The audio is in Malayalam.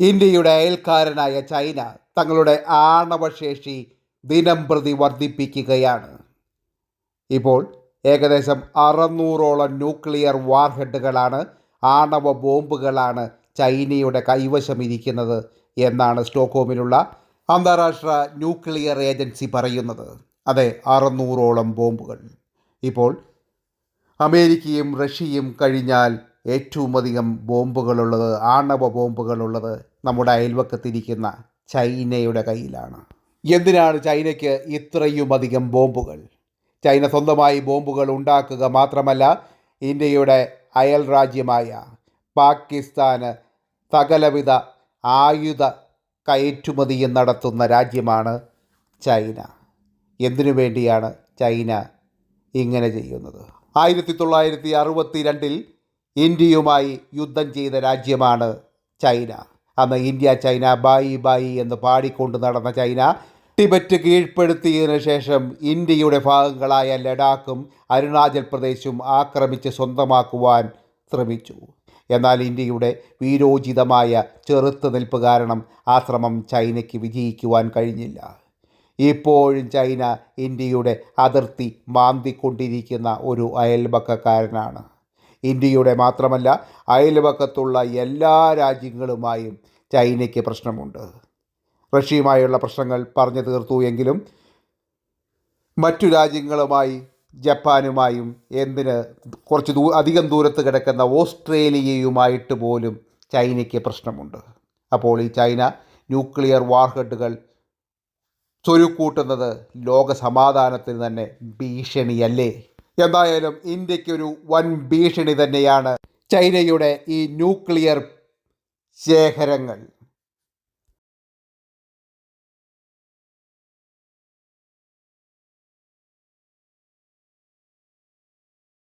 ഇന്ത്യയുടെ അയൽക്കാരനായ ചൈന തങ്ങളുടെ ആണവശേഷി ദിനം പ്രതി വർദ്ധിപ്പിക്കുകയാണ്. ഇപ്പോൾ ഏകദേശം അറുന്നൂറോളം ന്യൂക്ലിയർ വാർഹെഡുകളാണ് ആണവ ബോംബുകളാണ് ചൈനയുടെ കൈവശം ഇരിക്കുന്നത് എന്നാണ് സ്റ്റോക്ക്ഹോമിലുള്ള അന്താരാഷ്ട്ര ന്യൂക്ലിയർ ഏജൻസി പറയുന്നത്. അതെ അറുന്നൂറോളം ബോംബുകൾ. ഇപ്പോൾ അമേരിക്കയും റഷ്യയും കഴിഞ്ഞാൽ ഏറ്റവും അധികം ബോംബുകളുള്ളത് ആണവ ബോംബുകളുള്ളത് നമ്മുടെ അയൽവക്കത്തിരിക്കുന്ന ചൈനയുടെ കയ്യിലാണ്. എന്തിനാണ് ചൈനയ്ക്ക് ഇത്രയുമധികം ബോംബുകൾ? ചൈന സ്വന്തമായി ബോംബുകൾ ഉണ്ടാക്കുക മാത്രമല്ല ഇന്ത്യയുടെ അയൽ രാജ്യമായ പാകിസ്ഥാന് സകലവിധ ആയുധ കയറ്റുമതിയും നടത്തുന്ന രാജ്യമാണ് ചൈന. എന്തിനു വേണ്ടിയാണ് ചൈന ഇങ്ങനെ ചെയ്യുന്നത്? ആയിരത്തി തൊള്ളായിരത്തി അറുപത്തി രണ്ടിൽ ഇന്ത്യയുമായി യുദ്ധം ചെയ്ത രാജ്യമാണ് ചൈന. അന്ന് ഇന്ത്യ ചൈന ബായി ബായി എന്ന് പാടിക്കൊണ്ട് നടന്ന ചൈന ടിബറ്റ് കീഴ്പ്പെടുത്തിയതിനു ശേഷം ഇന്ത്യയുടെ ഭാഗങ്ങളായ ലഡാക്കും അരുണാചൽ പ്രദേശും ആക്രമിച്ച് സ്വന്തമാക്കുവാൻ ശ്രമിച്ചു. എന്നാൽ ഇന്ത്യയുടെ വീരോചിതമായ ചെറുത്തുനിൽപ്പ് കാരണം ആ ശ്രമം ചൈനയ്ക്ക് വിജയിക്കുവാൻ കഴിഞ്ഞില്ല. ഇപ്പോഴും ചൈന ഇന്ത്യയുടെ അതിർത്തി മാന്തിക്കൊണ്ടിരിക്കുന്ന ഒരു അയൽപക്കക്കാരനാണ്. ഇന്ത്യയുടെ മാത്രമല്ല അയൽവക്കത്തുള്ള എല്ലാ രാജ്യങ്ങളുമായും ചൈനയ്ക്ക് പ്രശ്നമുണ്ട്. റഷ്യയുമായുള്ള പ്രശ്നങ്ങൾ പറഞ്ഞു തീർത്തു എങ്കിലും മറ്റു രാജ്യങ്ങളുമായി ജപ്പാനുമായും എന്തിന് കുറച്ച് ദൂ അധികം ദൂരത്ത് കിടക്കുന്ന ഓസ്ട്രേലിയയുമായിട്ട് പോലും ചൈനയ്ക്ക് പ്രശ്നമുണ്ട്. അപ്പോൾ ഈ ചൈന ന്യൂക്ലിയർ വാർഹെഡുകൾ ചൊരുക്കൂട്ടുന്നത് ലോക സമാധാനത്തിന് തന്നെ ഭീഷണിയല്ലേ? എന്തായാലും ഇന്ത്യക്കൊരു വൻ ഭീഷണി തന്നെയാണ് ചൈനയുടെ ഈ ന്യൂക്ലിയർ ശേഖരങ്ങൾ.